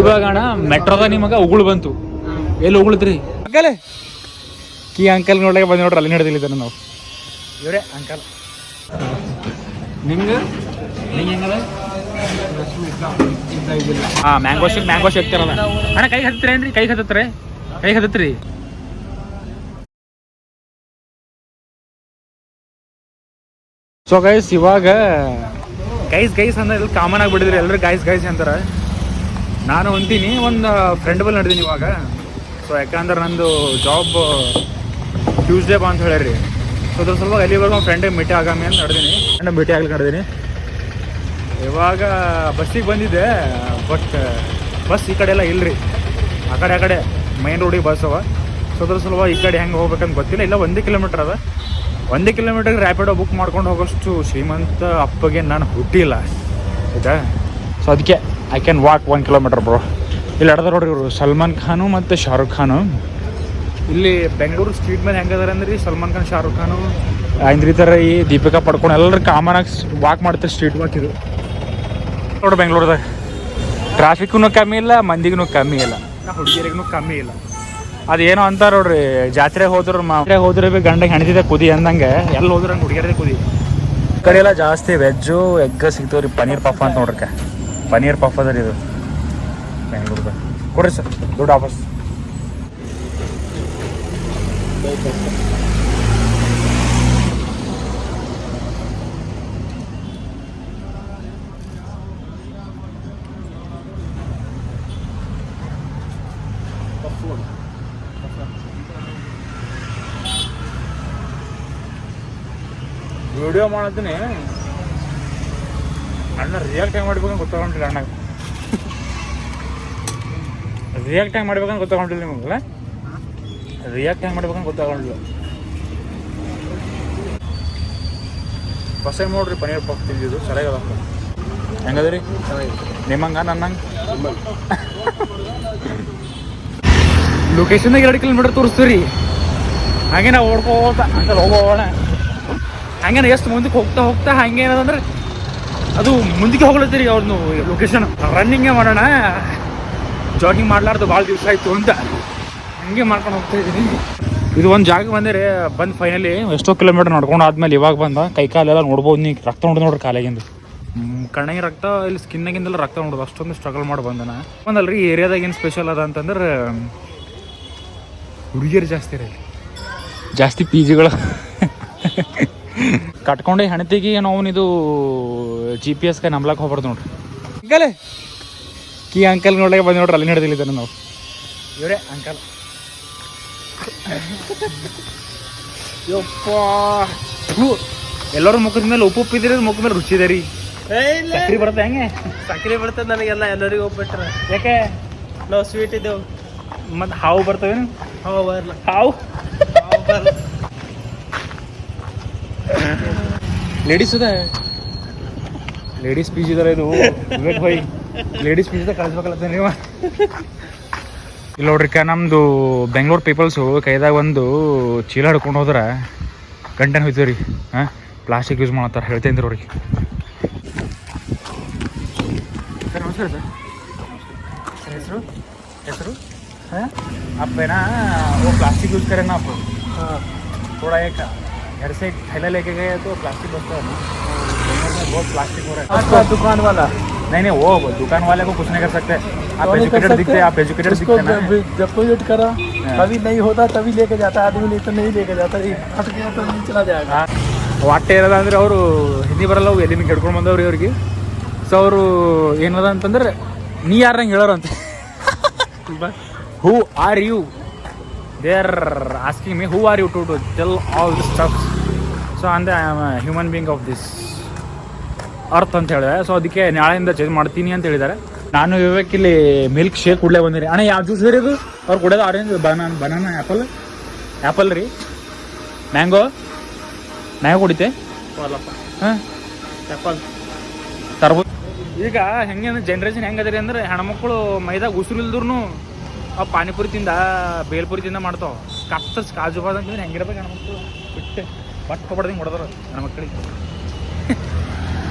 ಇವಾಗ ಅಣ್ಣ ಮೆಟ್ರೋದ ನಿಮಗ ಉಗುಳು ಬಂತು. ಎಲ್ಲಿ ಉಗುಳಿದ್ರಿ? ಅಂಕಲ್. ಕೀ ಅಂಕಲ್ ನೋಡ್ಲಿಕ್ಕೆ ಬಂದು ನೋಡ್ರಿ ಅಲ್ಲಿ ನಡೆದಿಲ್ಲ ನಾವು. ಇವರೇ ಅಂಕಲ್. ನಿಮ್ಗೆ ನಿಂಗೆ ಹೆಂಗದ? ಹಾ ಮ್ಯಾಂಗೋ ಶೇಕ್ ಮ್ಯಾಂಗೋ ಶೇಕ್ ತರಲ್ಲ ಅಣ್ಣ ಕೈ ಹತ್ತತ್ರಿ ಏನ್ರಿ? ಕೈ ಹತ್ತತ್ರಿ? ಕೈ ಹತ್ತತ್ರಿ? ಸೊ ಗೈಸ್ ಇವಾಗ ಗೈಸ್ ಗೈಸ್ ಅಂದ್ರೆ ಕಾಮನ್ ಆಗಿಬಿಟ್ಟಿದ್ರಿ ಎಲ್ಲರೂ ಗೈಸ್ ಗೈಸ್ ಅಂತಾರೆ. ನಾನು ಹೊಂತೀನಿ ಒಂದು ಫ್ರೆಂಡ್ ಬಲ್ ನಡೆದೀನಿ ಇವಾಗ. ಸೊ ಯಾಕಂದ್ರೆ ನಂದು ಜಾಬ್ ಟ್ಯೂಸ್ಡೇ ಬಾ ಅಂತ ಹೇಳಿರಿ ಸೊ ಅದ್ರ ಸ್ವಲ್ಪ ಅಲ್ಲಿವರೆಗೂ ಒಂದು ಫ್ರೆಂಡಿಗೆ ಮೀಟಿ ಆಗಾಮಿ ಅಂತ ನಡೆದೀನಿ. ಫ್ರೆಂಡ್ ಮೀಟಿ ಆಗ್ಲಿಕ್ಕೆ ನಡೆದೀನಿ. ಇವಾಗ ಬಸ್ಸಿಗೆ ಬಂದಿದ್ದೆ ಬಟ್ ಬಸ್ ಈ ಕಡೆ ಎಲ್ಲ ಇಲ್ರಿ. ಆ ಕಡೆ ಆ ಕಡೆ ಮೈನ್ ರೋಡಿಗೆ ಬಸ್ ಅವ. ಸೊ ಅದ್ರ ಸ್ವಲ್ಪ ಈ ಕಡೆ ಹೆಂಗೆ ಹೋಗ್ಬೇಕಂತ ಗೊತ್ತಿಲ್ಲ. ಇಲ್ಲ ಒಂದೇ ಕಿಲೋಮೀಟ್ರ್ ಅದ. ಒಂದೇ ಕಿಲೋಮೀಟ್ರಿಗೆ ರ್ಯಾಪಿಡೋ ಬುಕ್ ಮಾಡ್ಕೊಂಡು ಹೋಗೋಷ್ಟು ಶ್ರೀಮಂತ ಅಪ್ಪಗೆ ನಾನು ಹುಟ್ಟಿಲ್ಲ. ಆಯ್ತಾ? ಸೊ ಅದಕ್ಕೆ I can walk one kilometre bro ಇಲ್ಲಿ ಅಡ್ದ ನೋಡ್ರಿ ಇವರು ಸಲ್ಮಾನ್ ಖಾನು ಮತ್ತು ಶಾರುಖ್ ಖಾನು. ಇಲ್ಲಿ ಬೆಂಗಳೂರು ಸ್ಟ್ರೀಟ್ ಮೇಲೆ ಹೆಂಗದಾರೆ ಅಂದ್ರೆ ಸಲ್ಮಾನ್ ಖಾನ್ ಶಾರುಖ್ ಖಾನು. ಇಂದ್ರಿ ಥರ ಈ ದೀಪಿಕಾ ಪಡ್ಕೊಂಡು ಎಲ್ಲರೂ ಕಾಮನ್ ಆಗಿ ವಾಕ್ ಮಾಡ್ತಾರೆ ಸ್ಟ್ರೀಟ್ ವಾಕ್ ಇದು. ನೋಡು ಬೆಂಗಳೂರದಾಗ. ಟ್ರಾಫಿಕ್ನು ಕಮ್ಮಿ ಇಲ್ಲ ಮಂದಿಗೂ ಕಮ್ಮಿ ಇಲ್ಲ. ಹುಡುಗಿಯರಿಗೂ ಕಮ್ಮಿ ಇಲ್ಲ. ಅದೇನೋ ಅಂತಾರ ನೋಡ್ರಿ ಜಾತ್ರೆ ಹೋದ್ರು ಮಾತ್ರೆ ಹೋದ್ರೆ ಬಿ ಗಂಡ ಹೆಣ್ದಿದೆ ಕುದಿ ಅಂದಂಗೆ. ಎಲ್ಲಿ ಹೋದ್ರೆ ಹಂಗೆ ಹುಡುಗಿಯರದೇ ಕುದಿ. ಈ ಕಡೆ ಎಲ್ಲ ಜಾಸ್ತಿ ವೆಜ್ಜು ಎಗ್ ಸಿಗ್ತಾವ್ರಿ ಪನೀರ್ ಪಾಪ ಅಂತ ನೋಡ್ರಕ್ಕೆ ಪನೀರ್ ಪಫ್ ಅದ ರೀ ಇದು. ಬೆಂಗಳೂರ್ದಾಗ ಕೊಡ್ರಿ ಸರ್ ದುಡ್ಡು ವಾಪಸ್. ವಿಡಿಯೋ ಮಾಡತ್ತೀನಿ ರಿಯಾಕ್ಟ್ ಹೆಂಗೆ ಮಾಡ್ಬೇಕಂತ ಗೊತ್ತಾಗೊಂಡಿಲ್ಲ ಅಣ್ಣ ರಿಯಾಕ್ಟ್ ಹೆಂಗೆ ಮಾಡ್ಬೇಕಂತ ಗೊತ್ತಾಗೊಂಡಿಲ್ಲ ನಿಮಗಲ್ಲ ರಿಯಾಕ್ಟ್ ಹೆಂಗೆ ಮಾಡ್ಬೇಕಂತ ಗೊತ್ತಾಗೊಂಡಿಲ್ಲ ಟೈಮ್ ನೋಡ್ರಿ ಪನ್ನೀರ್ ಪಾಕ್ ತಿಂದಿದ್ದು. ಸರಿಯಾಗದ ಹೆಂಗದ ರೀ ನಿಮ್ಮಂಗ, ನನ್ನಂಗೆ? ಲೊಕೇಶನ್ದಾಗ ಎರಡು ಕಿಲೋಮೀಟರ್ ತೋರಿಸ್ತೀರಿ. ಹಾಗೆ ನಾವು ಓಡ್ಕೋತ ಹಂಗೆ ಹೋಗೋಣ. ಹಂಗೇನ ಎಷ್ಟು ಮುಂದಕ್ಕೆ ಹೋಗ್ತಾ ಹೋಗ್ತಾ ಹಂಗೆ ಏನದಂದ್ರೆ ಅದು ಮುಂದಕ್ಕೆ ಹೋಗ್ಲತ್ತೀರಿ ಅವ್ರದ್ದು ಲೊಕೇಶನ್ ರನ್ನಿಂಗೇ ಮಾಡೋಣ. ಜಾಗಿಂಗ್ ಮಾಡ್ಲಾರ್ದು ಭಾಳ ದಿವಸ ಆಯಿತು ಅಂತ. ಹಂಗೆ ಮಾಡ್ಕೊಂಡು ಹೋಗ್ತಾ ಇದ್ದೀನಿ ಇದು ಒಂದು ಜಾಗ ಬಂದರೆ, ಬಂದು ಫೈನಲಿ ಎಷ್ಟೋ ಕಿಲೋಮೀಟರ್ ನಡ್ಕೊಂಡು ಆದ್ಮೇಲೆ ಇವಾಗ ಬಂದ. ಕೈ ಕಾಲೆಲ್ಲ ನೋಡ್ಬೋದು ನೀ, ರಕ್ತ ನೋಡಿದ್ ನೋಡ್ರಿ ಕಾಲಾಗಿಂದು. ಕಣ್ಣಿಗೆ ರಕ್ತ, ಇಲ್ಲಿ ಸ್ಕಿನ್ನಾಗಿಂದೆಲ್ಲ ರಕ್ತ ನೋಡೋದು. ಅಷ್ಟೊಂದು ಸ್ಟ್ರಗಲ್ ಮಾಡಿ ಬಂದನ ಒಂದಲ್ರಿ ಏರಿಯಾದಾಗ ಏನು ಸ್ಪೆಷಲ್ ಅದ ಅಂತಂದ್ರೆ, ಹುಡುಗಿಯರು ಜಾಸ್ತಿ ರೀ ಜಾಸ್ತಿ ಪಿ ಜಿಗಳು ಕಟ್ಕೊಂಡೆ ಹೆಣತಿಗೆ ಏನೋ ಇದು ಜಿ ಪಿ ಎಸ್ಗೆ ನಂಬ್ಲಕ್ಕೆ ಹೋಗ್ಬಾರ್ದು ನೋಡ್ರಿ. ಅಂಕಲ್? ಕೀ ಅಂಕಲ್ ನೋಡ್ಲಿಕ್ಕೆ ಬಂದು ನೋಡ್ರಿ ಅಲ್ಲಿ ನಡೆದಿಲ್ಲಿದ್ದಾನೆ ನಾವು. ಇವರೇ ಅಂಕಲ್. ಯಪ್ಪ. ಎಲ್ಲರೂ ಮುಖದ ಮೇಲೆ ಉಪ್ಪು ಇದ್ರೆ ಮುಖದ ಮೇಲೆ ರುಚಿ ಇದೆ ರೀ. ಸಕ್ರಿ ಬರುತ್ತೆ ಹೆಂಗೆ? ಸಕ್ರಿ ಬರ್ತದೆ ನನಗೆಲ್ಲ ಎಲ್ಲರಿಗೂ ಹೋಗ್ಬಿಟ್ರೆ ಯಾಕೆ? ನಾವು ಸ್ವೀಟ್ ಇದ್ದೇವು. ಮತ್ತೆ ಹಾವು ಬರ್ತವೆ ಹಾವು ಬರಲ್ಲ. ಹಾವು? ಹಾವು ಬರಲ್ಲ. ಲೇಡೀಸ್ ಅದ? ಲೇಡೀಸ್ ಪೀಸ್ ಇದಾರೆ ಇದು ವಿವೇಕ್ ಭಾಯ್ ಲೇಡೀಸ್ ಪೀಜ್ ಕಳಿಸ್ಬೇಕಲ್ಲ ನೀವು. ಇಲ್ಲಿ ನೋಡ್ರಿ ಕ ನಮ್ಮದು ಬೆಂಗ್ಳೂರು ಪೀಪಲ್ಸು ಕೈದಾಗ ಒಂದು ಚೀಲ ಹಿಡ್ಕೊಂಡು ಹೋದ್ರೆ ಗಂಟೆನ ಹೋಯ್ತು ರೀ. ಹಾಂ ಪ್ಲಾಸ್ಟಿಕ್ ಯೂಸ್ ಮಾಡ್ತಾರೆ ಹೇಳ್ತೇನೆ ನೋಡ್ರಿ ಸರ್ ಸರ್. ಹೆಸರು? ಹೆಸರು? ಹಾಂ? ಅಪ್ಪೇನಾ? ಓ ಪ್ಲಾಸ್ಟಿಕ್ ಯೂಸ್ ಕರೇನಾ ಅಪ್ಪ? ಹಾಂ. ಏಕ ಎರಡು ಸೈಡ್ ಥೈಲಲ್ಲಿ ಅಥವಾ ಪ್ಲಾಸ್ಟಿಕ್ ಬರ್ತದೆ बहुत प्लास्टिक हो रहा है अच्छा दुकान वाला नहीं नहीं वो दुकान वाले को कुछ नहीं कर सकते आप तो नहीं कर एजुकेटेड दिखते सकते? हैं आप एजुकेटेड उसको दिखते हैं ना डिपोजिट करा हाँ। कभी नहीं होता तभी लेके जाता आदमी नहीं तो नहीं लेके जाता ये फट गया तो नहीं चला जाएगा ಹಾ. ವಾಟೆ ಇರೋದ ಅಂದ್ರೆ ಅವರು ಹಿಂದಿ ಬರಲ್ಲ ಅವು ಎಲ್ಲಿನ ಕೆಡ್ಕೊಂಡು ಬಂದವ್ರಿ ಅವ್ರಿಗೆ ಸೊ ಅವರು ಏನದ ಅಂತಂದ್ರೆ ನೀ ಯಾರಂಗೆ ಹೇಳೋರು ಅಂತ who are you they are asking me who are you to to tell all this stuff so ಅಂದೆ I am human being of this earth ಅಂತ ಹೇಳಿದೆ. ಸೊ ಅದಕ್ಕೆ ನಾಳೆಯಿಂದ ಚೇಂಜ್ ಮಾಡ್ತೀನಿ ಅಂತ ಹೇಳಿದ್ದಾರೆ. ನಾನು ವಿವೇಕ್ ಇಲ್ಲಿ ಮಿಲ್ಕ್ ಶೇಕ್ ಕೂಡಲೇ ಬಂದಿರಿ. ಅಣ್ಣ ಯಾವ ಜ್ಯೂಸ್ ರೀ ಇದು? ಅವ್ರು ಕುಡಿಯೋದು orange banana banana apple apple ರೀ. ಮ್ಯಾಂಗೋ ಮ್ಯಾಂಗೋ ಕುಡಿತೆ? ಹಾಂ? ಆ್ಯಪಲ್ ತರ್ಬೋದು ಈಗ ಹೆಂಗೆ ಜನ್ರೇಷನ್ ಹೆಂಗದ್ರಿ ಅಂದ್ರೆ ಹೆಣ್ಮಕ್ಳು ಮೈದಾಗ ಉಸಿರಿಲ್ದ್ರು ಆ ಪಾನಿಪುರಿ ತಿಂದ ಬೇಲ್ಪುರಿ ತಿಂದ ಮಾಡ್ತಾವ. ಕತ್ತರ್ಸ್ ಕಾಜು ಬಾದ್ ಅಂತಂದ್ರೆ ಹೆಂಗಿರ್ಬೇಕು ಹೆಣ್ಮಕ್ಳು. ಬಿಟ್ಟು. ಬಟ್ ಹೊಡೆದಂಗೆ ಹೊಡೆದ್ರು ಹೆಣ್ಮಕ್ಳಿಗೆ.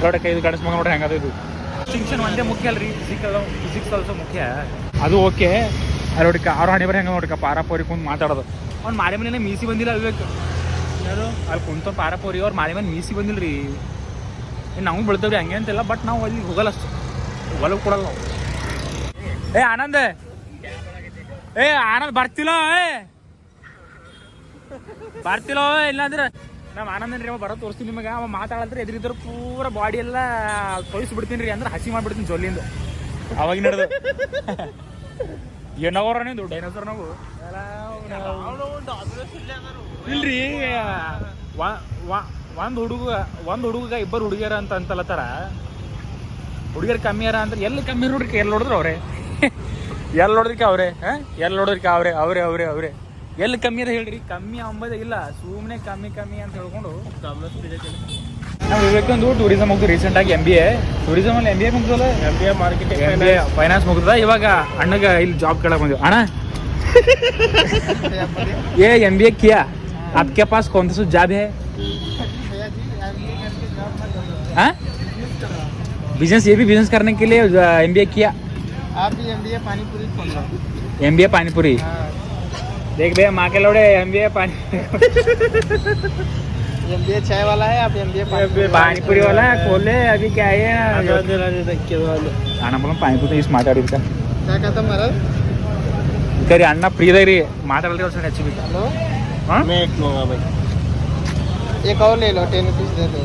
ನೋಡಕ್ಕೆ ಇದು ಗಣೇಶ ಮಗ ನೋಡ್ರಿ ಹೆಂಗದ ಇದು? ಡಿಸ್ಟಿಂಕ್ಷನ್ ಒಂದೇ ಮುಖ್ಯ ಅಲ್ರಿ ಫಿಸಿಕಲ್ ಫಿಸಿಕ್ಸ್ ಆಲ್ಸೋ ಮುಖ್ಯ. ಅದು ಓಕೆ. ಅಲ್ಲಿ ನೋಡಿ ಅವ್ರು ಹಣೆ ಬರ ಹೆಂಗೆ ನೋಡಿಕ ಪಾರಾಪೋರಿ ಕುಂತು ಮಾತಾಡೋದು. ಅವ್ನು ಮಾರಿ ಮನೆ ಮೀಸಿ ಬಂದಿಲ್ಲ ಅಲ್ಬೇಕು ಯಾರು? ಅಲ್ಲಿ ಕುಂತ ಪಾರಾಪೋರಿ ಅವ್ರು ಮಾರಿ ಮನೆ ಮೀಸಿ ಬಂದಿಲ್ಲ ರೀ ನಾವು ಬೆಳ್ತೇವ್ರಿ ಹಂಗೆ ಅಂತಿಲ್ಲ ಬಟ್ ನಾವು ಅಲ್ಲಿ ಹೋಗಲ್ಲ ಅಷ್ಟು. ಹೊಲಗೆ ಕೊಡಲ್ಲ ನಾವು. ಏ ಆನಂದ. ಏ ಆನಂದ್ ಬರ್ತಿಲ್ಲ ಏ? ಬರ್ತಿಲ್ಲೋ ಇಲ್ಲಾಂದ್ರೆ ನಮ್ಮ ಆನಂದನ್ ರೀ ಅವ ಬರೋ ತೋರಿಸ್ತೀನಿ ನಿಮಗೆ. ಅವ ಮಾತಾಡಲ್ರಿ ಎದುರಿದ್ರು ಪೂರ ಬಾಡಿ ಎಲ್ಲ ತೊಯ್ಸಿ ಬಿಡ್ತೀನಿ ರೀ ಅಂದ್ರೆ ಹಸಿ ಮಾಡ್ಬಿಡ್ತೀನಿ ಜೊಲ್ಲಿಂದ. ಅವಾಗ ನಡೆದು. ಏನವರ ನೀವು ಡೈನೋಸರ್ ನಾವು. ಇಲ್ರಿ ಒಂದು ಹುಡುಗ ಒಂದು ಹುಡುಗ ಇಬ್ಬರು ಹುಡುಗಿಯರ ಅಂತ ಅಂತಲತ್ತಾರ ಕಮ್ಮಿ ಕಮ್ಮಿಯಾರ ಅಂದ್ರೆ ಎಲ್ಲಿ ಕಮ್ಮಿ ನೋಡ್ರಿ ಎಲ್ಲಿ ನೋಡಿದ್ರು ಅವ್ರೆ. ಎಲ್ಲಿ ನೋಡಿದ್ರಿಕೆ ಅವ್ರೆ ಹಾಂ? ಎಲ್ಲಿ ನೋಡಿದ್ರಿಕೆ ಅವ್ರೆ ಅವ್ರೆ ಅವ್ರೆ ಅವರೇ. ಎಲ್ಲಿ ಕಮ್ಮಿ ಅದ ಹೇಳ್ರಿ ಕಮ್ಮಿ ಅಂಬದೇ ಇಲ್ಲ ಸುಮ್ಮನೆ ಕಮ್ಮಿ ಕಮ್ಮಿ ಅಂತ ಹೇಳ್ಕೊಂಡು ನಾವು ವಿವೇಕೊಂದು ಟೂರಿಸಂ ಮುಗ್ದು ರೀಸೆಂಟ್ ಆಗಿ ಎಂ ಬಿ ಎ ಟೂರಿಸಂ ಅಲ್ಲಿ M B A ಮುಗ್ದಲ್ಲ M B A marketing M B A finance ಮುಗ್ದ ಇವಾಗ ಅಣ್ಣಗ ಇಲ್ಲಿ ಜಾಬ್ ಕೇಳಕ್ ಬಂದಿವಿ ಅಣ್ಣ ये एम बी ए किया आपके पास कौन सा जॉब है बिजनेस ये भी बिजनेस करने के लिए एम बी ए किया आप भी एम बी ए पानी पूरी खोल लो एम बी ए पानीपुरी देख भैया माँ के लोड़े एम पानी एम चाय वाला है आप एम पानी पानीपुरी वाला है खोले अभी क्या है అన్నపురం పానీపూరి తీసి మాట్లాడు ఇంకా. ఇక్కడ అన్న ప్రియ దగ్గర మాట్లాడలేదు ఒకసారి నచ్చి మీకు ఏ కవర్ లేదు టెన్ రూపీస్ లేదు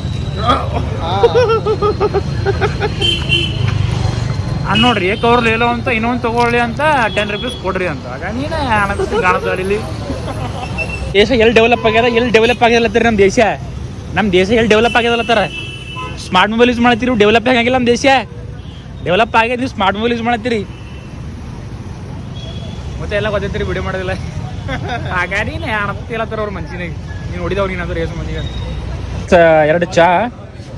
ನಾನು ನೋಡ್ರಿ ಕವರ್ಲಿ ಎಲ್ಲೋ ಅಂತ ಇನ್ನೊಂದು ತಗೊಳ್ಳಿ ಅಂತ ಟೆನ್ ರುಪೀಸ್ ಕೊಡ್ರಿ ಅಂತ. ಹಾಗಾಗಿ ಇಲ್ಲಿ ದೇಶ ಎಲ್ಲಿ ಡೆವಲಪ್ ಆಗ್ಯದ ಎಲ್ಲಿ ಡೆವಲಪ್ ಆಗ್ಯದಲ್ಲತ್ತೀರಿ ನಮ್ಮ ದೇಶ. ನಮ್ಮ ದೇಶ ಎಲ್ಲಿ ಡೆವಲಪ್ ಆಗ್ಯದಲ್ಲತ್ತಾರ ಸ್ಮಾರ್ಟ್ ಮೊಬೈಲ್ ಯೂಸ್ ಮಾಡ್ತೀರಿ ಡೆವಲಪ್ ಆಗಿಲ್ಲ ನಮ್ಮ ದೇಶ. ಡೆವಲಪ್ ಆಗ್ಯದ ನೀವು ಸ್ಮಾರ್ಟ್ ಮೊಬೈಲ್ ಯೂಸ್ ಮಾಡ್ತೀರಿ. ಮತ್ತೆ ಎಲ್ಲ ಗೊತ್ತೈತಿ ವಿಡಿಯೋ ಮಾಡೋದಿಲ್ಲ. ಹಾಗಾಗಿ ಅಣತ್ತಿಲ್ಲ ಅವ್ರ ಮನ್ಸಿನಾಗ. ನೀವು ನೋಡಿದವ್ರಿಗೆ ಏನಾದ್ರು ರೇಸ್ ಮಂದಿಗೆ ಎರಡು ಚಾ.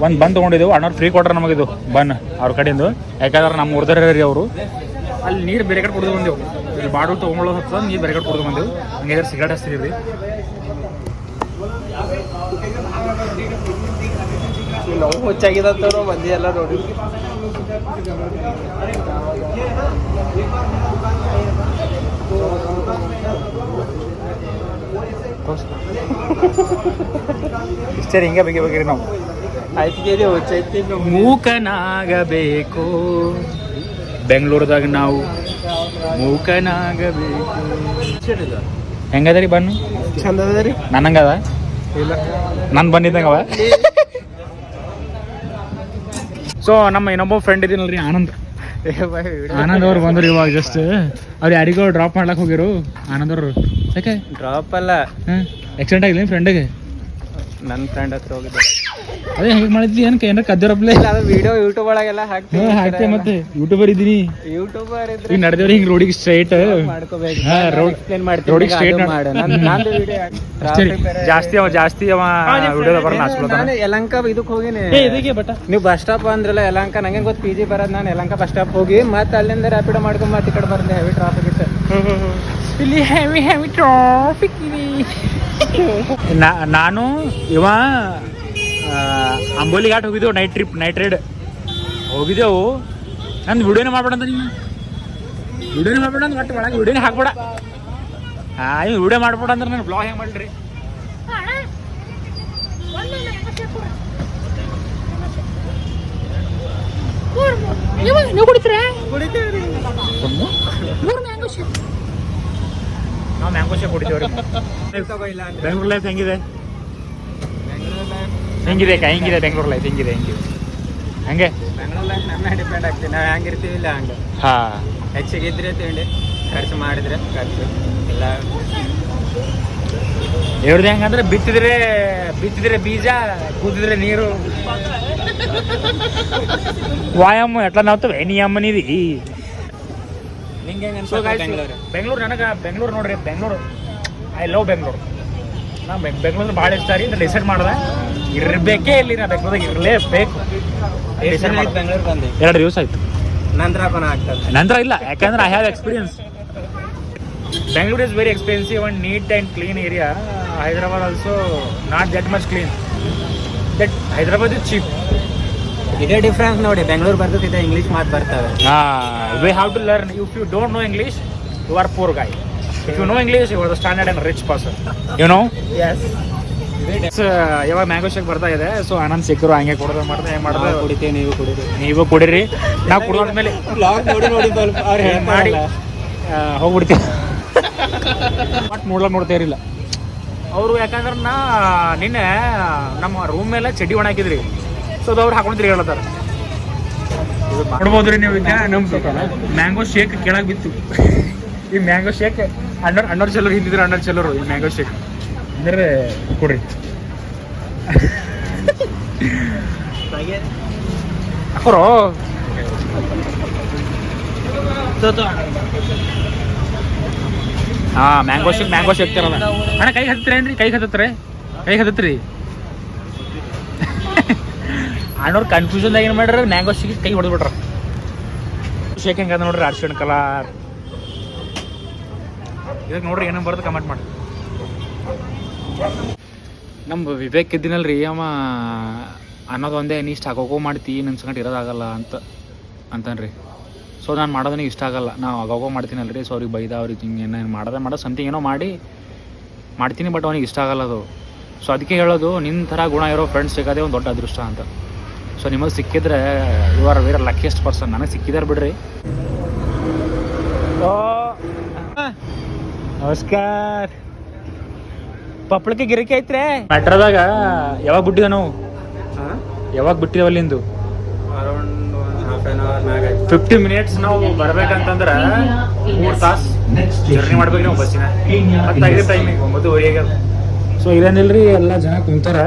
ಒಂದು ಬಂದು ತೊಗೊಂಡಿದ್ದೆವು ಅಣ್ಣವ್ರು ಫ್ರೀ ಕೊಟ್ಟರೆ ನಮಗೆ ಇದು ಬನ್ ಅವ್ರ ಕಡೆಯಿಂದ. ಯಾಕಂದ್ರೆ ನಮ್ಮ ಊರ್ದಾರ ರೀ ಅವರು. ಅಲ್ಲಿ ನೀರು ಬೇರೆ ಕಡೆ ಕುಡಿದು ಬಂದೆವು. ಇಲ್ಲಿ ಬಾಡು ತೊಗೊಂಡು ಹತ್ತದ ನೀರು ಬೇರೆ ಕಡೆ ಕುಡಿದು ಬಂದೆವು. ಹಂಗೆ ಸಿಗರೇಟ್ ಹಚ್ತೀವಿ ರೀ ನೋವು ಹುಚ್ಚಾಗಿದತ್ತವ್ರು ಮಂದಿ ಎಲ್ಲ ನೋಡಿ ಇಷ್ಟೇ ಹಿಂಗೆ ಬಗ್ಗೆ ಬಗ್ಗೆ ನಾವು. ಮೂಕನಾಗಬೇಕು. ಬೆಂಗಳೂರದಾಗ ನಾವು ಮೂಕನಾಗಬೇಕು. ಹೆಂಗದ ರೀ ಬನ್ನು? ಚಂದ ಅದ ರೀ ನನ್ನಂಗದ? ಇಲ್ಲ. ನಾನು ಬಂದಿದ್ದಂಗವ? ಸೊ ನಮ್ಮ ಇನ್ನೊಬ್ಬ ಫ್ರೆಂಡ್ ಇದೀನಲ್ರಿ ಆನಂದ್. ಆನಂದ್ ಅವ್ರು ಬಂದ್ರು ಇವಾಗ ಜಸ್ಟ್ ಅವ್ರು ಯಾರಿಗೋ ಡ್ರಾಪ್ ಮಾಡ್ಲಕ್ ಹೋಗಿರು. ಆನಂದ್ ಅವರು. ಯಾಕೆ? ಡ್ರಾಪ್ ಅಲ್ಲ. ಆಕ್ಸಿಡೆಂಟ್ ಆಗಿಲ್ಲ ಫ್ರೆಂಡಿಗೆ ನನ್ನ ಫ್ರೆಂಡ್ ಹತ್ರ ಹೋಗಿದ್ದೆ. ಅದೇ ಹೇಗೆ ಮಾಡಿದ್ವಿ ಏನು ಏನಾರ ಕದ್ದಿರಪ್ಲೆ ಇಲ್ಲ ಅದು ವಿಡಿಯೋ ಯೂಟ್ಯೂಬ್ ಒಳಗೆಲ್ಲ ಹಾಕ್ತೀನಿ ಹಾಕ್ತೆ ಮತ್ತೆ. ಯೂಟ್ಯೂಬರ್ ಇದ್ದೀನಿ. ಯೂಟ್ಯೂಬರ್ ಇದ್ರೆ ಈಗ ನಡೆದೇವ್ರಿ ಹಿಂಗೆ ರೋಡಿಗೆ ಸ್ಟ್ರೈಟ್ ಮಾಡ್ಕೋಬೇಕು. ಹಾ, ರೋಡ್ ಎಕ್ಸ್ಪ್ಲೇನ್ ಮಾಡ್ತೀನಿ ರೋಡಿಗೆ ಸ್ಟ್ರೈಟ್ ಮಾಡ್. ನಾನು ವಿಡಿಯೋ ಜಾಸ್ತಿ ಅವ ಜಾಸ್ತಿ ಅವ ವಿಡಿಯೋ ಬರಲ್ಲ ಹಾಸ್ಕೊಳ್ತಾನೆ ನಾನು ಯಲಂಕ ಇದಕ್ಕೆ ಹೋಗಿನಿ. ಏ ಇದಕ್ಕೆ ಬಟ ನೀವು ಬಸ್ ಸ್ಟಾಪ್ ಅಂದ್ರಲ್ಲ ಯಲಂಕ ನಂಗೆ ಗೊತ್ತು? ಪಿ ಜಿ ಬರೋದು ನಾನು ಯಲಂಕ ಬಸ್ ಸ್ಟಾಪ್ ಹೋಗಿ ಮತ್ತೆ ಅಲ್ಲಿಂದ ರಾಪಿಡ್ ಮಾಡ್ಕೊಂಡು ಮತ್ತೆ ಈ ಕಡೆ ಬಂದೆ ಹೆವಿ ಟ್ರಾಫಿಕ್ ಇತ್ತು. ಇಲ್ಲಿ ಹೆವಿ ಹೆವಿ ಟ್ರಾಫಿಕ್ ಇದೆ. ನಾನು ಇವ ಅಂಬೋಲಿ ಘಾಟ್ ಹೋಗಿದ್ದೆವು ನೈಟ್ ಟ್ರಿಪ್ ನೈಟ್ ರೈಡ್ ಹೋಗಿದ್ದೆವು. ನಂದು ವಿಡಿಯೋನೇ ಮಾಡ್ಬೇಡ ಅಂತ ನೀವು ವಿಡಿಯೋನೇ ಮಾಡ್ಬೇಡ ಅಂತ ಒಟ್ಟು ಒಳಗೆ ವಿಡಿಯೋನೇ ಹಾಕ್ಬೇಡ. ಹಾಂ ಇವ್ ವಿಡಿಯೋ ಮಾಡ್ಬೇಡ ಅಂದ್ರೆ ನಾನು ಬ್ಲಾಗ್ ಹೆಂಗೆ ಮಾಡ್ರಿ ನೀವು ಕುಡಿತೀರಾ? ನಾವು ಮ್ಯಾಂಗೋ ಶೇಕ್ ಕುಡಿತೇವ್ರಿ ಬೆಂಗ್ಳೂರ್ ಲೈಫ್ ಹೆಂಗಿದೆ? ಹೆಂಗಿದೆ ಅಕ್ಕ? ಹೆಂಗಿದೆ ಬೆಂಗ್ಳೂರ್ ಲೈಫ್ ಹೆಂಗಿದೆ ಹೆಂಗಿದೆ ಹಂಗೆ? ಬೆಂಗ್ಳೂರ್ ಲೈಫ್ ನಮ್ಮ ಡಿಪೆಂಡ್ ಆಗ್ತೀವಿ ನಾವು ಹೆಂಗಿರ್ತೀವಿ ಇಲ್ಲ ಹಂಗೆ. ಹಾ. ಹೆಚ್ಚಿಗೆ ಇದ್ರೆ ತಿಂಡಿ ಖರ್ಚು ಮಾಡಿದ್ರೆ ಖರ್ಚು. ಇಲ್ಲ. ಹೇಳ್ದೆ ಹೆಂಗಂದ್ರೆ ಬಿತ್ತಿದ್ರೆ ಬಿತ್ತಿದ್ರೆ ಬೀಜ ಕೂತಿದ್ರೆ ನೀರು. ವಾಯಮ್ಮ ಎಟ್ಲ ನಾವ್ತವೆ? ನೀ ಅಮ್ಮನಿದಿ. ನಿಂಗೆ ಸೊ ಬೆಂಗಳೂರು? ನನಗೆ ಬೆಂಗಳೂರು ನೋಡ್ರಿ ಬೆಂಗಳೂರು ಐ ಲವ್ ಬೆಂಗಳೂರು. ನಾ ಬೆಂಗಳೂರು ಭಾಳ ಇಷ್ಟ ರೀ ಡಿಸೈಡ್ ಮಾಡ್ದೆ. ಇರಬೇಕೇ ಇಲ್ಲಿ ನಾ ಬೆಂಗಳೂರಾಗ ಇರಲೇಬೇಕು. ಬೆಂಗಳೂರು ಬಂದೆ? ಎರಡು ದಿವಸ ಆಯ್ತು. ನಂತರ ಕೊನ ಆಗ್ತದೆ. ನಂತರ ಇಲ್ಲ ಯಾಕಂದ್ರೆ I have experience Bengaluru is very expensive and neat and clean area Hyderabad also not that much clean that Hyderabad is cheap ಇದೇ ಡಿಫ್ರೆನ್ಸ್ ನೋಡಿ ಬೆಂಗಳೂರು ಬರ್ತದೆ ಇಂಗ್ಲೀಷ್ ಮಾತು ಬರ್ತವೆ. We have to learn if you don't know English you are poor guy if you know English you are the standard and rich person you know yes ಯಾವಾಗ mango shake ಬರ್ತಾ ಇದೆ so Anand ಸಿಕ್ಕರು ಹಂಗೆ ಕೊಡೋದು ಮಾಡ್ದೆ ಹೆಂಗೆ ಮಾಡ್ದೆ ಮಾಡೋದು ಕುಡಿತೀವಿ ನೀವು ಕುಡಿರಿ. ನೀವು ಕುಡಿರಿ. ನಾವು ಕುಡಿದ್ಮೇಲೆ ಮಾಡಿ. ಹೋಗ್ಬಿಡ್ತೀವಿ ಬಟ್ ಮೂಡಲ್ ನೋಡ್ತಾ ಇರಲಿಲ್ಲ. ಅವರು ಯಾಕಂದ್ರೆ ನಾ ನಿನ್ನೆ ನಮ್ಮ ರೂಮ್ ಮೇಲೆ ಚಡ್ಡಿ ಒಣ ಹಾಕಿದ್ರಿ. ಸೊ ಅವ್ರು ಹಾಕೊಂಡು ಹೇಳತ್ತಾರ. ನೋಡ್ಬೋದ್ರಿ ನೀವು ನಮ್ಮ ಮ್ಯಾಂಗೋ ಶೇಕ್ ಕೆಳಗೆ ಬಿತ್ತು. ಈ ಮ್ಯಾಂಗೋ ಶೇಕ್ ಅಣ್ಣರ್ ಅಣ್ಣರ್ ಚೆಲ್ಲರು ಹಿಂದಿದ್ರೆ ಅಣ್ಣರ್ ಚೆಲ್ಲರು ಈ ಮ್ಯಾಂಗೋ ಶೇಕ್. ಅಂದ್ರೆ ಕೊಡ್ರಿ. ಹಾ ಮ್ಯಾಂಗೋ ಶೇಕ್ ಮ್ಯಾಂಗೋ ಶೇಕ್ ತರಲ್ಲ ಅಣ್ಣ ಕೈ ಹತ್ತರೇನ್ರಿ ಕೈ ಹತ್ತತ್ರೆ? ಕೈ ಹತ್ತತ್ರಿ? ಅಣ್ಣವ್ರು ಕನ್ಫ್ಯೂಷನ್ದಾಗ ಏನು ಮಾಡ್ರ ಮ್ಯಾಂಗೋ ಸಿಗಿ ಕೈ ಹೊಡೆದ್ಬಿಟ್ರ. ಶೇಕ್ ಹೆಂಗದ ನೋಡ್ರಿ ಅರ್ಶಿಣ ಕಲರ್ ಇದಕ್ಕೆ ನೋಡ್ರಿ ಏನೋ ಬರೋದು ಕಮೆಂಟ್ ಮಾಡಿ. ನಮ್ಮ ವಿವೇಕ್ ಇದ್ದೀನಲ್ರಿ, ಅವ ಅನ್ನೋದು ಒಂದೇ ನೀ ಇಷ್ಟ ಆಗೋಗೋ ಮಾಡ್ತಿ ನನ್ನ ಇರೋದಾಗಲ್ಲ ಅಂತ ಅಂತನ್ರಿ. ಸೊ ನಾನು ಮಾಡೋದನ್ನ ಇಷ್ಟ ಆಗಲ್ಲ. ನಾವು ಆಗೋಗೋ ಮಾಡ್ತೀನಲ್ರಿ ಸೊ ಅವ್ರಿಗೆ ಬೈದ, ಅವ್ರಿಗೆ ಹಿಂಗೆ ಏನೋ ಮಾಡೋದೇ ಮಾಡೋ ಸಮಥಿಂಗ್ ಏನೋ ಮಾಡಿ, ಮಾಡ್ತೀನಿ ಬಟ್ ಅವ್ನಿಗೆ ಇಷ್ಟ ಆಗಲ್ಲ ಅದು. ಸೊ ಅದಕ್ಕೆ ಹೇಳೋದು ನಿನ್ನ ಥರ ಗುಣ ಇರೋ ಫ್ರೆಂಡ್ಸ್ ಸಿಗೋದೇ ಒಂದು ದೊಡ್ಡ ಅದೃಷ್ಟ ಅಂತ. ಸೊ ನಿಮಗೆ ಸಿಕ್ಕಿದ್ರೆ you are very luckiest person ನನಗೆ ಸಿಕ್ಕಿದಾರೆ ಬಿಡ್ರಿ. ಓ ನಮಸ್ಕಾರ. ಪಪ್ಪಳಕ್ಕೆ ಗಿರಿಕೆ ಐತ್ರಿ? ಮೆಟ್ರದಾಗ ಯಾವಾಗ ಬಿಟ್ಟಿದ ನಾವು? ಯಾವಾಗ ಅವರ್ ಮ್ಯಾಗ ಫಿಫ್ಟಿ ಮಿನಿಟ್ಸ್ ನಾವು ಬರ್ಬೇಕಂತಂದ್ರೆ ಮೂರು ತಾಸು ಜರ್ನಿ ಮಾಡ್ಬೇಕು ನಾವು ಬಸ್ಸಿನ. ಟೈಮಿಂಗ್ ಒಂಬತ್ತುವರೆಗೆ ಸೊ ಇದೇನಿಲ್ರಿ ಎಲ್ಲ ಜನ ಕುಂತಾರ.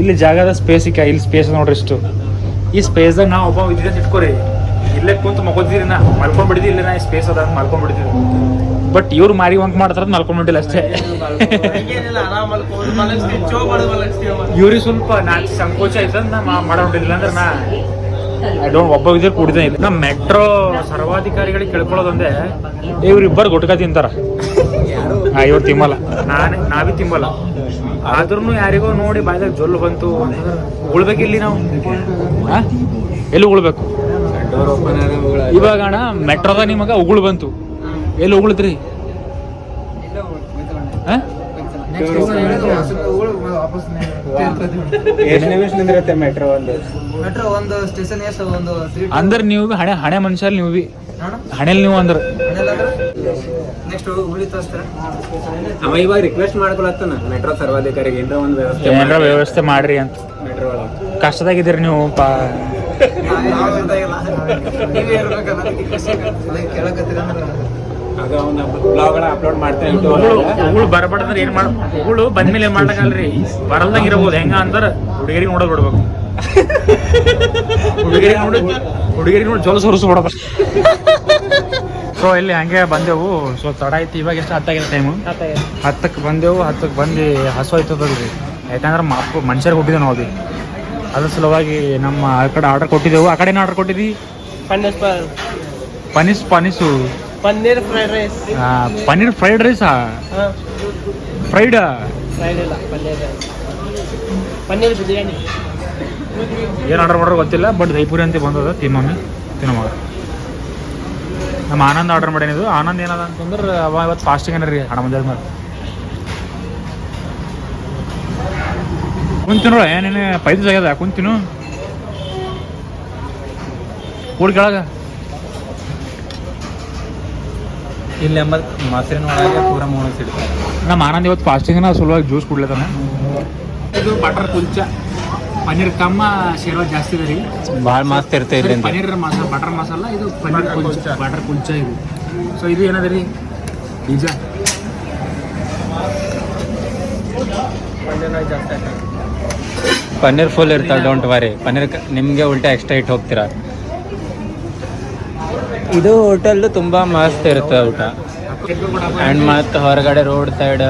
ಇಲ್ಲಿ ಜಾಗದ ಸ್ಪೇಸ್ ಇಕ್ಕ ಇಲ್ಲಿ ಸ್ಪೇಸ್ ನೋಡ್ರಿ ಇಷ್ಟು. ಈ ಸ್ಪೇಸ್ದಾಗ ನಾವು ಒಬ್ಬ ಅಂತ ಇಟ್ಕೋರಿ. ಇಲ್ಲೇ ಕುಂತು ಮಗೋದಿರಿ ನಾ. ಮಲ್ಕೊಂಡ್ಬಿಡ್ತೀವಿ ಇಲ್ಲ ನಾ ಈ ಸ್ಪೇಸ್ ಅದ ಮಲ್ಕೊಂಡ್ಬಿಡ್ತೀವಿ ಬಟ್ ಇವ್ರು ಮಾರಿ ವಂಕ್ ಮಾಡ್ತಾರ ಮಲ್ಕೊಂಡ್ಬಿಟ್ಟಿಲ್ಲ ಅಷ್ಟೇ. ಇವ್ರಿಗೆ ಸ್ವಲ್ಪ ನಾ ಸಂಕೋಚ ಆಯ್ತಂದ ನಾ ಮಾಡೋದಿಲ್ಲ ಅಂದ್ರೆ ನಾ ಐ ಡೋಂಟ್ ಒಬ್ಬ ಇದ್ರೆ ಕೂಡಿದ ನಮ್ಮ ಮೆಟ್ರೋ ಸರ್ವಾಧಿಕಾರಿಗಳಿಗೆ ಕೇಳ್ಕೊಳ್ಳೋದೊಂದೇ ಇವ್ರಿಬ್ಬರು ಗುಟ್ಕ ತಿಂತಾರ. ಇವ್ರು ತಿಂಬಲ್ಲ ನಾನು ನಾವೇ ತಿಂಬಲ್ಲ ಆದ್ರೂ ಯಾರಿಗೋ ನೋಡಿ ಬಾಯ್ದಾಗ ಜೊಲ್ಲು ಬಂತು. ಉಳ್ಬೇಕಿಲ್ಲಿ ನಾವು? ಎಲ್ಲಿ ಉಳ್ಬೇಕು? ಡೋರ್ ಓಪನ್ ಇವಾಗ ಅಣ್ಣ ಮೆಟ್ರೋದ ನಿಮಗ ಉಗುಳು ಬಂತು. ಎಲ್ಲಿ ಉಗುಳಿದ್ರಿ? ಅಂದ್ರೆ ನೀವು ಹಣೆ ಹಣೆ ಮನುಷ್ಯ ನೀವು ಬಿ. ಹಣೆಲ್ ನೀವು ಅಂದ್ರೆ? ನೆಕ್ಸ್ಟ್ ಹುಳಿ ತೋರಿಸ್ತೀರ? ಅವ ಇವಾಗ ರಿಕ್ವೆಸ್ಟ್ ಮಾಡ್ಕೊಳತ್ತಾನ. ಮೆಟ್ರೋ ಸರ್ವಾಧಿಕಾರಿಗೆ ಏನರ ಒಂದು ವ್ಯವಸ್ಥೆ ಏನರ ವ್ಯವಸ್ಥೆ ಮಾಡ್ರಿ ಅಂತ. ಮೆಟ್ರೋ ಒಳಗೆ. ಕಷ್ಟದಾಗಿದ್ದೀರಿ ನೀವು ಪಾ. ನೀವೇ ಇರ್ಬೇಕಲ್ಲ ಅದಕ್ಕೆ question ಅದಕ್ಕೆ ಕೇಳಕತ್ತೀರ ಅಂದ್ರೆ ಆಗ ಒಂದು ಬ್ಲಾಗ್ ಅಪ್ಲೋಡ್ ಮಾಡ್ತೇನೆ ಉಗುಳು ಬರಬಾರ್ದಂದ್ರೆ ಏನ್ ಮಾಡ ಉಗುಳು ಬಂದ್ಮೇಲೆ ಏನ್ ಮಾಡಕಲ್ರಿ ಬರಲ್ದಂಗ ಇರಬಹುದು ಹೆಂಗ ಅಂದ್ರೆ ಹುಡುಗರಿಗೆ ನೋಡೋದ್ ಬಿಡ್ಬೇಕು. ಹುಡುಗರಿಗೆ ನೋಡಿ ಹುಡುಗರಿಗೆ ನೋಡಿ ಜೋಲ ಸೊರಸು ಬಿಡಪ್ಪ. ಸೊ ಇಲ್ಲಿ ಹಂಗೆ ಬಂದೆವು. ಸೊ ತಡ ಐತಿ ಇವಾಗ ಎಷ್ಟು ಹತ್ತಾಗಿದೆ ಟೈಮು ಹತ್ತಕ್ಕೆ ಬಂದೆವು ಹತ್ತಕ್ಕೆ ಬಂದು ಹಸು ಆಯ್ತದ್ರಿ ಯಾಕಂದ್ರೆ ಮಕ್ಕಳು ಮನುಷ್ಯರಿಗೆ ಹುಟ್ಟಿದೆ ನಾವು ಅದು ಅದ್ರ ಸಲುವಾಗಿ ನಮ್ಮ ಆ ಕಡೆ ಆರ್ಡರ್ ಕೊಟ್ಟಿದ್ದೆವು. ಆ ಕಡೆನೇ ಆರ್ಡರ್ ಕೊಟ್ಟಿದ್ದಿ? ಪನೀಸ್ ಪನೀಸು. Paneer fried rice paneer fried ರೈಸಾ fried fried ಇಲ್ಲ ಪನ್ನೀರ್. ರೈಸ್ ಪನ್ನೀರ್ ಬಿರಿಯಾನಿ. ಏನು ಆರ್ಡರ್ ಮಾಡೋರು ಗೊತ್ತಿಲ್ಲ ಬಟ್ ಜೈಪುರಿ ಅಂತ ಬಂದದ ತಿಮ್ಮಮ್ಮಿ ತಿನ್ನೋವಾಗ. ನಮ್ಮ ಆನಂದ್ ಆರ್ಡರ್ ಮಾಡೇನಿದು ಆನಂದ್ ಏನದ ಅಂತಂದ್ರೆ ಅವ ಇವತ್ತು ಫಾಸ್ಟಿಂಗ್ ಏನಾರ ರೀ ಹಣ ಮುಂಜಾನೆ ಮೇಲೆ ಕುಂತಿನೋ ಏನೇನು ಪೈದ ಆಗ್ಯದ ಕುಂತಿನು ಕೂಡ್ ಕೆಳಗ. ಇಲ್ಲಿ ಎಂಬತ್ ಮೊಸರಿನ ಒಳಗೆ ಪೂರ ಮುಗಿಸಿಡ್ತಾರೆ ನಮ್ಮ ಆನಂದ್ ಇವತ್ತು ಫಾಸ್ಟಿಂಗ್ ಸುಲಭವಾಗಿ ಜ್ಯೂಸ್ ಕುಡ್ಲತ್ತಾನೆ ಇದು ಬಟರ್ ಕುಲ್ಚ ಪನ್ನೀರ್ ಕಮ್ಮ ಶೇರ್ವ ಜಾಸ್ತಿ ಇದೆ ರೀ. ಭಾಳ ಮಸ್ತ್ ಇರ್ತೈತೆ ಪನ್ನೀರ್ ಮಸಾಲ ಬಟರ್ ಮಸಾಲ ಇದು ಪನ್ನೀರ್ ಕುಲ್ಚ ಬಟರ್ ಕುಲ್ಚ ಇದು. ಸೊ ಇದು ಏನದ ರೀ? ಬೀಜ. ಪನ್ನೀರ್ ಫುಲ್ ಇರ್ತಾವೆ ಡೋಂಟ್ ವರಿ ಪನ್ನೀರ್ ನಿಮಗೆ ಉಲ್ಟಾ ಎಕ್ಸ್ಟ್ರಾ ಇಟ್ಟು ಹೋಗ್ತೀರಾ? ಇದು ಹೋಟೆಲ್ ತುಂಬ ಮಸ್ತ್ ಇರ್ತದೆ ಊಟ. ಆ್ಯಂಡ್ ಮತ್ತು ಹೊರಗಡೆ ರೋಡ್ ಸೈಡ್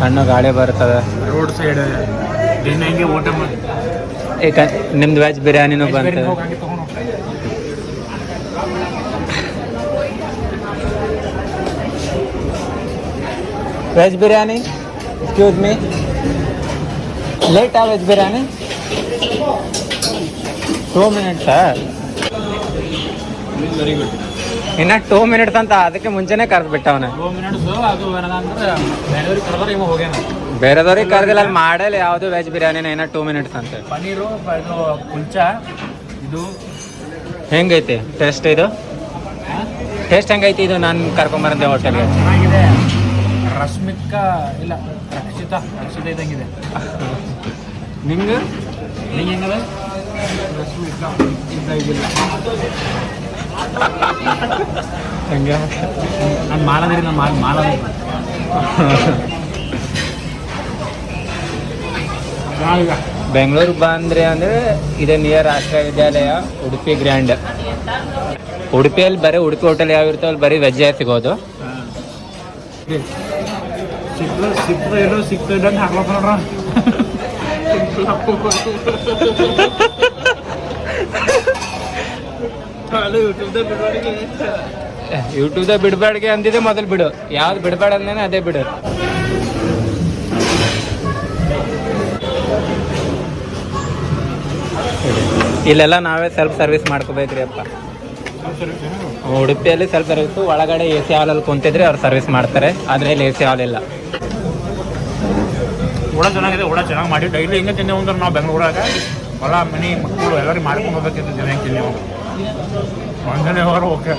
ಸಣ್ಣ ಗಾಳಿ ಬರ್ತದೆ. ರೋಡ್ ಸೈಡ್ ದಿನ ಹಿಂಗೆ ಊಟ ಮಾಡಿ ಈಗ ನಿಮ್ದು ವೆಜ್ ಬಿರಿಯಾನಿನೂ ಬಂತು ಹೋಗ್ ಹಂಗೆ ತಗೊಂಡ್ ಹೋಗ್. ವೆಜ್ ಬಿರಿಯಾನಿ ಎಕ್ಸ್ಕ್ಯೂಸ್ ಮೀ ಲೇಟಾ ವೆಜ್ ಬಿರಿಯಾನಿ ಟೂ ಮಿನಿಟ್ಸಾ ವೆರಿ ಗುಡ್ ಇನ್ನ ಟೂ ಮಿನಿಟ್ಸ್ ಅಂತ ಅದಕ್ಕೆ ಮುಂಚೆನೆ ಕರೆದು ಬಿಟ್ಟವನ ಟೂ ಮಿನಿಟ್ಸ್ ಅದು ಏನಂದ್ರೆ ಬೆಂಗಳೂರಿಗೆ ಕರೆದ್ರೆ ಇವ ಹೋಗ್ಯಾನ ಬೇರೆದವ್ರಿಗೆ ಕರೆದಿಲ್ಲ ಅಲ್ಲಿ ಮಾಡಲ್ಲ ಯಾವುದು ವೆಜ್ ಬಿರಿಯಾನಿ ಏನ ಟೂ ಮಿನಿಟ್ಸ್ ಅಂತ. ಪನ್ನೀರು ಇದು ಕುಲ್ಚ ಇದು ಹೆಂಗೈತಿ? ಟೇಸ್ಟ್ ಇದು? ಟೇಸ್ಟ್ ಹೆಂಗೈತಿ ಇದು ನಾನು ಕರ್ಕೊಂಬರಂತೆ ಹೋಟೆಲ್ಗೆ ಚೆನ್ನಾಗಿದೆ. ರಶ್ಮಿಕಾ ಇಲ್ಲ ರಕ್ಷಿತಾ ರಕ್ಷಿತಾ ಇದ್ದಂಗಿದೆ. ನಿಂಗೆ? ನಿಂಗೆ ಹೆಂಗದ? ರಶ್ಮಿಕಾ ನಾನು ಮಾಡದ್ರಿ ನಾನು ಮಾಡಿ ಮಾಲದಿರಿ. ಬೆಂಗಳೂರು ಬಂದ್ರೆ ಅಂದ್ರೆ ಇದೆ ನಿಯರ್ ರಾಷ್ಟ್ರೀಯ ವಿದ್ಯಾಲಯ ಉಡುಪಿ ಗ್ರ್ಯಾಂಡ್ ಉಡುಪಿಯಲ್ಲಿ ಬರೀ ಉಡುಪಿ ಹೋಟೆಲ್ ಯಾವ ಇರ್ತಾವ ಅಲ್ಲಿ ಬರೀ ವೆಜ್ಜೇ ಸಿಗೋದು. ಯೂಟ್ಯೂಬ್ದಾಗ ಬಿಡಬೇಡ್ಗೆ ಅಂದಿದೆ ಮೊದಲು ಬಿಡು. ಯಾವ್ದು ಬಿಡಬೇಡ ಅಂದೇನೆ ಅದೇ ಬಿಡು. ಇಲ್ಲೆಲ್ಲ ನಾವೇ ಸೆಲ್ಫ್ ಸರ್ವಿಸ್ ಮಾಡ್ಕೋಬೇಕ್ರಿ ಅಪ್ಪ. ಉಡುಪಿಯಲ್ಲಿ ಸೆಲ್ಫ್ ಸರ್ವಿಸ್ ಒಳಗಡೆ ಎ ಸಿ ಹಾಲಲ್ಲಿ ಕುಂತಿದ್ರೆ ಅವ್ರು ಸರ್ವಿಸ್ ಮಾಡ್ತಾರೆ, ಆದರೆ ಇಲ್ಲಿ ಎ ಸಿ ಹಾಲ್ ಇಲ್ಲ ಚೆನ್ನಾಗಿದೆ, ಊಟ ಚೆನ್ನಾಗಿ ಮಾಡಿ ಡೈಲಿ ಹಿಂಗೆ ತಿಂದೇವು ಅಂದ್ರೆ ನಾವು ಬೆಂಗಳೂರಾಗ ಹೊಲ, ಮನೆ, ಮಕ್ಕಳು ಎಲ್ಲರಿಗೂ ಮಾಡ್ಕೊಂಡು ಹೋಗ್ಬೇಕಿತ್ತು ಜನ ತಿಂದೇವು ಒಂದನೇ ಹೋಗೋರು ಓಕೆ.